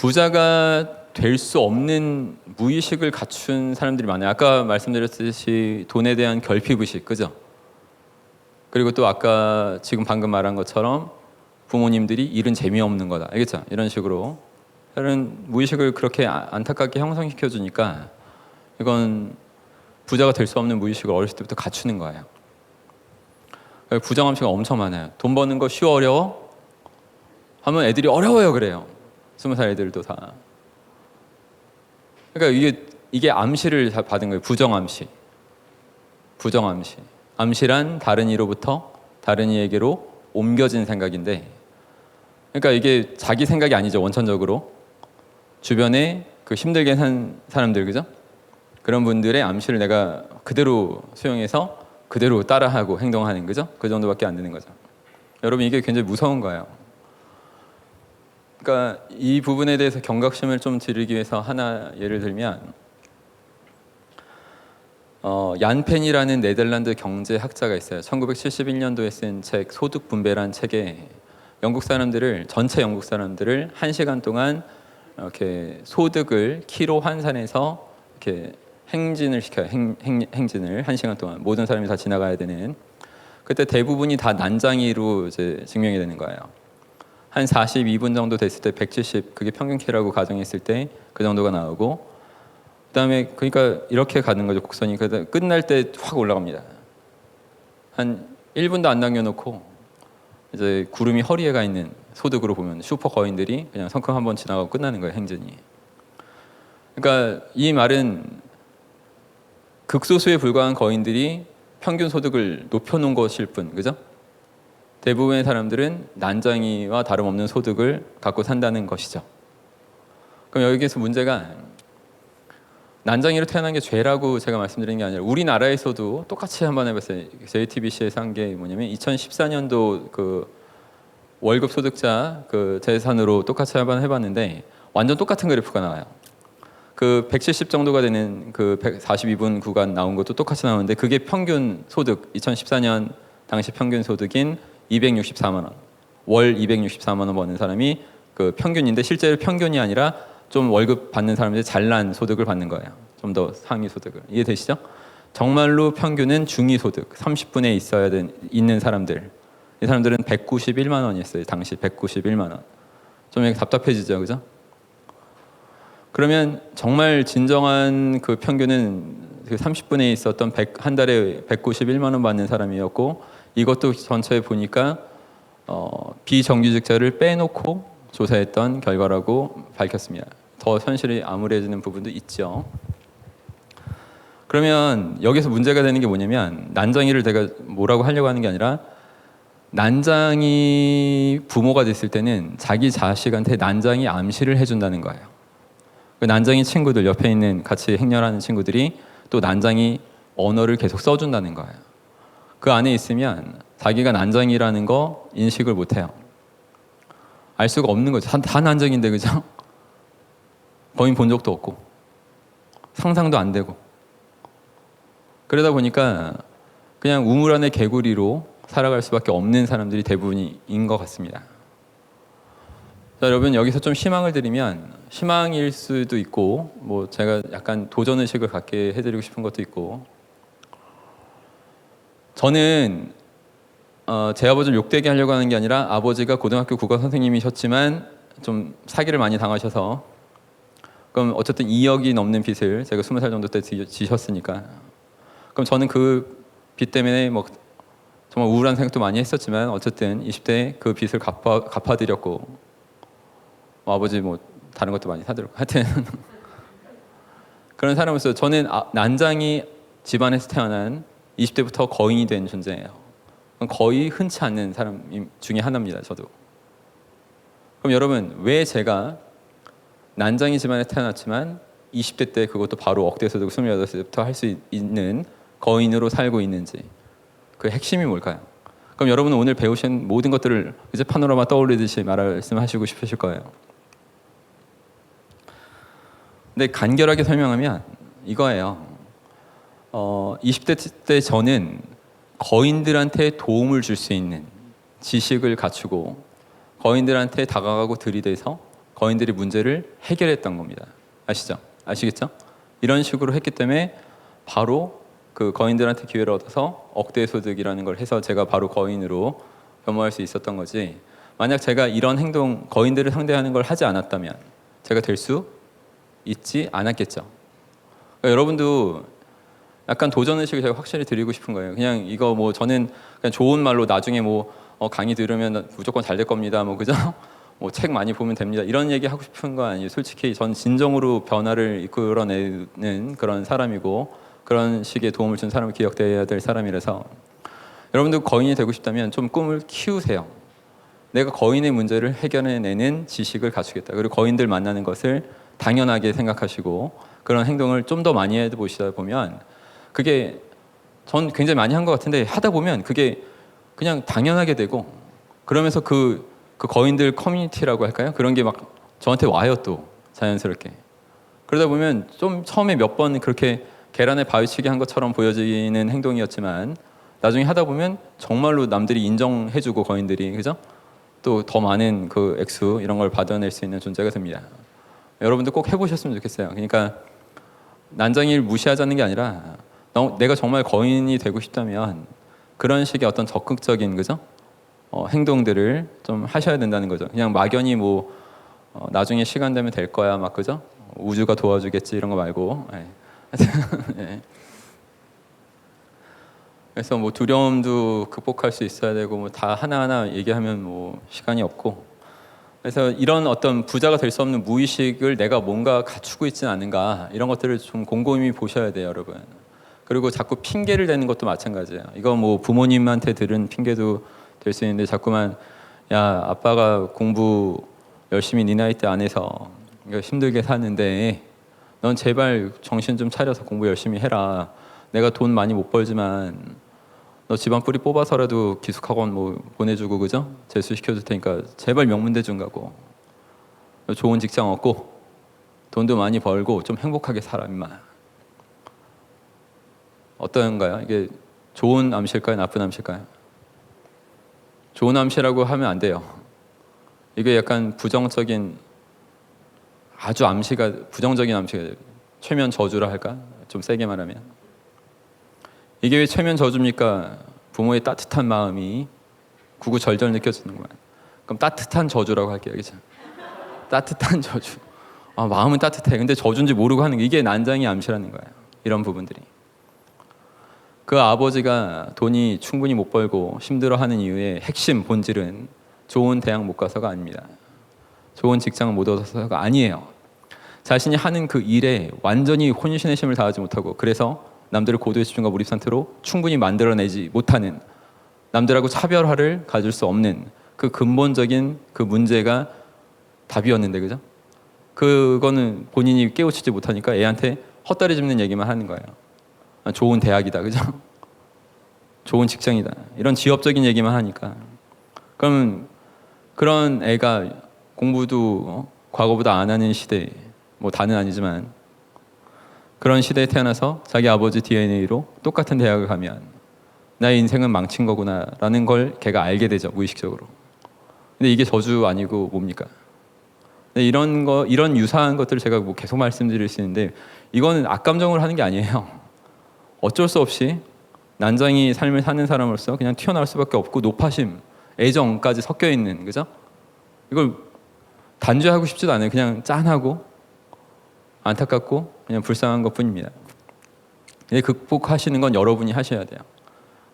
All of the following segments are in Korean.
부자가 될 수 없는 무의식을 갖춘 사람들이 많아요. 아까 말씀드렸듯이 돈에 대한 결핍의식, 그죠? 그리고 또 아까 지금 방금 말한 것처럼 부모님들이 일은 재미없는 거다. 알겠죠? 이런 식으로 다른 무의식을 그렇게 아- 안타깝게 형성시켜 주니까 이건 부자가 될 수 없는 무의식을 어렸을 때부터 갖추는 거예요. 부정함수가 엄청 많아요. 돈 버는 거 쉬워 어려워? 하면 애들이 어려워요 그래요. 스무 살 애들도 다. 그러니까 이게 이게 암시를 다 받은 거예요. 부정 암시. 부정 암시. 암시란 다른 이로부터 다른 이에게로 옮겨진 생각인데, 그러니까 이게 자기 생각이 아니죠 원천적으로 주변에 그 힘들게 산 사람들 그죠? 그런 분들의 암시를 내가 그대로 수용해서 그대로 따라하고 행동하는 거죠. 그 정도밖에 안 되는 거죠. 여러분 이게 굉장히 무서운 거예요. 그러니까 이 부분에 대해서 경각심을 좀 드리기 위해서 하나 예를 들면 어, 얀펜이라는 네덜란드 경제학자가 있어요. 1971년도에 쓴 책 소득 분배란 책에 영국 사람들을 전체 영국 사람들을 한 시간 동안 이렇게 소득을 키로 환산해서 이렇게 행진을 시켜요. 행, 행, 행진을 한 시간 동안 모든 사람이 다 지나가야 되는. 그때 대부분이 다 난장이로 이제 증명이 되는 거예요. 한 42분 정도 됐을 때 170 그게 평균 키라고 가정했을 때 그 정도가 나오고 그다음에 그러니까 이렇게 가는 거죠 곡선이 그다 끝날 때 확 올라갑니다. 한 1분도 안 남겨놓고 이제 구름이 허리에 가 있는 소득으로 보면 슈퍼 거인들이 그냥 성큼 한 번 지나가고 끝나는 거예요 행진이. 그러니까 이 말은 극소수에 불과한 거인들이 평균 소득을 높여놓은 것일 뿐, 그죠? 대부분의 사람들은 난장이와 다름없는 소득을 갖고 산다는 것이죠. 그럼 여기에서 문제가 난장이로 태어난 게 죄라고 제가 말씀드리는 게 아니라 우리나라에서도 똑같이 한번 해봤어요. JTBC에서 한 게 뭐냐면 2014년도 그 월급 소득자 그 재산으로 똑같이 한번 해봤는데 완전 똑같은 그래프가 나와요. 그 170 정도가 되는 그 142분 구간 나온 것도 똑같이 나오는데 그게 평균 소득 2014년 당시 평균 소득인 264만 원. 월 264만 원 버는 사람이 그 평균인데 실제로 평균이 아니라 좀 월급 받는 사람들이 잘난 소득을 받는 거예요. 좀 더 상위 소득을. 이해되시죠? 정말로 평균은 중위 소득 30분에 있어야 된 있는 사람들. 이 사람들은 191만 원이었어요. 당시 191만 원. 좀 답답해지죠. 그죠? 그러면 정말 진정한 그 평균은 그 30분에 있었던 100, 한 달에 191만 원 받는 사람이었고 이것도 전체에 보니까 어, 비정규직자를 빼놓고 조사했던 결과라고 밝혔습니다. 더 현실이 암울해지는 부분도 있죠. 그러면 여기서 문제가 되는 게 뭐냐면 난장이를 제가 뭐라고 하려고 하는 게 아니라 난장이 부모가 됐을 때는 자기 자식한테 난장이 암시를 해준다는 거예요. 그 난장이 친구들 옆에 있는 같이 행렬하는 친구들이 또 난장이 언어를 계속 써준다는 거예요. 그 안에 있으면 자기가 난장이라는 거 인식을 못 해요. 알 수가 없는 거죠. 다, 다 난장인데 그죠? 거의 본 적도 없고 상상도 안 되고 그러다 보니까 그냥 우물 안의 개구리로 살아갈 수밖에 없는 사람들이 대부분인 것 같습니다. 자, 여러분 여기서 좀 희망을 드리면 희망일 수도 있고 뭐 제가 약간 도전 의식을 갖게 해드리고 싶은 것도 있고 저는 어, 제 아버지를 욕되게 하려고 하는 게 아니라 아버지가 고등학교 국어 선생님이셨지만 좀 사기를 많이 당하셔서. 그럼 어쨌든 2억이 넘는 빚을 제가 20살 정도 때 지- 지셨으니까. 그럼 저는 그 빚 때문에 뭐 정말 우울한 생각도 많이 했었지만 어쨌든 20대 그 빚을 갚아 갚아드렸고 뭐 아버지 뭐 다른 것도 많이 사드렸고 하여튼. 그런 사람으로서 저는 아, 난장이 집안에서 태어난 20대부터 거인이 된 존재예요. 거의 흔치 않는 사람 중에 하나입니다. 저도. 그럼 여러분 왜 제가 난장이 집안에 태어났지만 20대 때 그것도 바로 억대 소득 28세부터 할 수 있는 거인으로 살고 있는지 그 핵심이 뭘까요? 그럼 여러분은 오늘 배우신 모든 것들을 이제 파노라마 떠올리듯이 말씀하시고 싶으실 거예요. 근데 간결하게 설명하면 이거예요. 어, 20대 때 저는 거인들한테 도움을 줄 수 있는 지식을 갖추고 거인들한테 다가가고 들이대서 거인들이 문제를 해결했던 겁니다. 아시죠? 아시겠죠? 이런 식으로 했기 때문에 바로 그 거인들한테 기회를 얻어서 억대 소득이라는 걸 해서 제가 바로 거인으로 변모할 수 있었던 거지. 만약 제가 이런 행동 거인들을 상대하는 걸 하지 않았다면 제가 될 수 있지 않았겠죠. 그러니까 여러분도 약간 도전 의식을 제가 확실히 드리고 싶은 거예요. 그냥 이거 뭐 저는 그냥 좋은 말로 나중에 뭐 어, 강의 들으면 무조건 잘 될 겁니다. 뭐 그죠? 뭐 책 많이 보면 됩니다. 이런 얘기 하고 싶은 거 아니에요. 솔직히 전 진정으로 변화를 이끌어내는 그런 사람이고 그런 식의 도움을 준 사람을 기억돼야 될 사람이라서 여러분도 거인이 되고 싶다면 좀 꿈을 키우세요. 내가 거인의 문제를 해결해내는 지식을 갖추겠다. 그리고 거인들 만나는 것을 당연하게 생각하시고 그런 행동을 좀 더 많이 해보시다 보면 그게 전 굉장히 많이 한 것 같은데 하다 보면 그게 그냥 당연하게 되고 그러면서 그, 그 거인들 커뮤니티라고 할까요? 그런 게 막 저한테 와요 또 자연스럽게 그러다 보면 좀 처음에 몇 번 그렇게 계란에 바위치기 한 것처럼 보여지는 행동이었지만 나중에 하다 보면 정말로 남들이 인정해주고 거인들이 그죠? 또 더 많은 그 액수 이런 걸 받아낼 수 있는 존재가 됩니다. 여러분들 꼭 해보셨으면 좋겠어요. 그러니까 난장이를 무시하자는 게 아니라 너- 내가 정말 거인이 되고 싶다면 그런 식의 어떤 적극적인 그죠? 어, 행동들을 좀 하셔야 된다는 거죠. 그냥 막연히 뭐 어, 나중에 시간 되면 될 거야 막 그죠? 우주가 도와주겠지 이런 거 말고. 예. 예. 그래서 뭐 두려움도 극복할 수 있어야 되고 뭐 다 하나하나 얘기하면 뭐 시간이 없고 그래서 이런 어떤 부자가 될 수 없는 무의식을 내가 뭔가 갖추고 있지는 않은가 이런 것들을 좀 곰곰이 보셔야 돼요 여러분 그리고 자꾸 핑계를 대는 것도 마찬가지예요. 이거 뭐 부모님한테 들은 핑계도 될 수 있는데 자꾸만 야 아빠가 공부 열심히 네 나이 때 안 해서 힘들게 사는데 넌 제발 정신 좀 차려서 공부 열심히 해라. 내가 돈 많이 못 벌지만 너 집안 뿌리 뽑아서라도 기숙학원 뭐 보내주고 그죠? 재수 시켜줄 테니까 제발 명문대 좀 가고. 좋은 직장 얻고 돈도 많이 벌고 좀 행복하게 살아 임마 어떤가요? 이게 좋은 암시일까요? 나쁜 암시일까요? 좋은 암시라고 하면 안 돼요. 이게 약간 부정적인 아주 암시가 부정적인 암시가 돼요. 최면 저주라 할까? 좀 세게 말하면 이게 왜 최면 저주입니까? 부모의 따뜻한 마음이 구구절절 느껴지는구만. 그럼 따뜻한 저주라고 할게요, 그죠? 따뜻한 저주. 아, 마음은 따뜻해. 근데 저주인지 모르고 하는 게 이게 난장이 암시라는 거예요. 이런 부분들이. 그 아버지가 돈이 충분히 못 벌고 힘들어하는 이유의 핵심 본질은 좋은 대학 못 가서가 아닙니다. 좋은 직장을 못 얻어서가 아니에요. 자신이 하는 그 일에 완전히 혼신의 힘을 다하지 못하고 그래서 남들을 고도의 집중과 몰입 상태로 충분히 만들어내지 못하는 남들하고 차별화를 가질 수 없는 그 근본적인 그 문제가 답이었는데 그죠? 그거는 본인이 깨우치지 못하니까 애한테 헛다리 짚는 얘기만 하는 거예요. 아, 좋은 대학이다 그죠? 좋은 직장이다 이런 지엽적인 얘기만 하니까 그럼 그런 애가 공부도 어? 과거보다 안 하는 시대 뭐 다는 아니지만 그런 시대에 태어나서 자기 아버지 DNA로 똑같은 대학을 가면 나의 인생은 망친 거구나라는 걸 걔가 알게 되죠 무의식적으로. 근데 이게 저주 아니고 뭡니까? 이런 거 이런 유사한 것들을 제가 뭐 계속 말씀드릴 수 있는데 이거는 악감정으로 하는 게 아니에요. 어쩔 수 없이 난장이 삶을 사는 사람으로서 그냥 튀어나올 수밖에 없고 노파심, 애정까지 섞여 있는 그죠? 이걸 단죄하고 싶지도 않아요. 그냥 짠하고 안타깝고 그냥 불쌍한 것뿐입니다. 근데 극복하시는 건 여러분이 하셔야 돼요.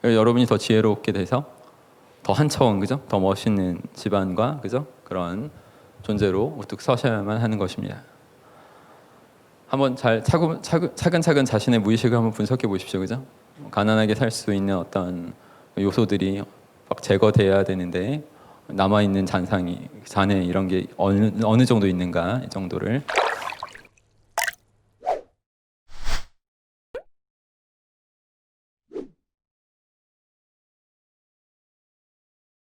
여러분이 더 지혜롭게 돼서 더 한 차원 그죠? 더 멋있는 집안과 그죠? 그런 존재로 우뚝 서셔야만 하는 것입니다. 한번 잘 차근, 차근, 차근 차근 자신의 무의식을 한번 분석해 보십시오, 그죠? 가난하게 살 수 있는 어떤 요소들이 막 제거돼야 되는데 남아 있는 잔상이 잔해 이런 게 어느 어느 정도 있는가 이 정도를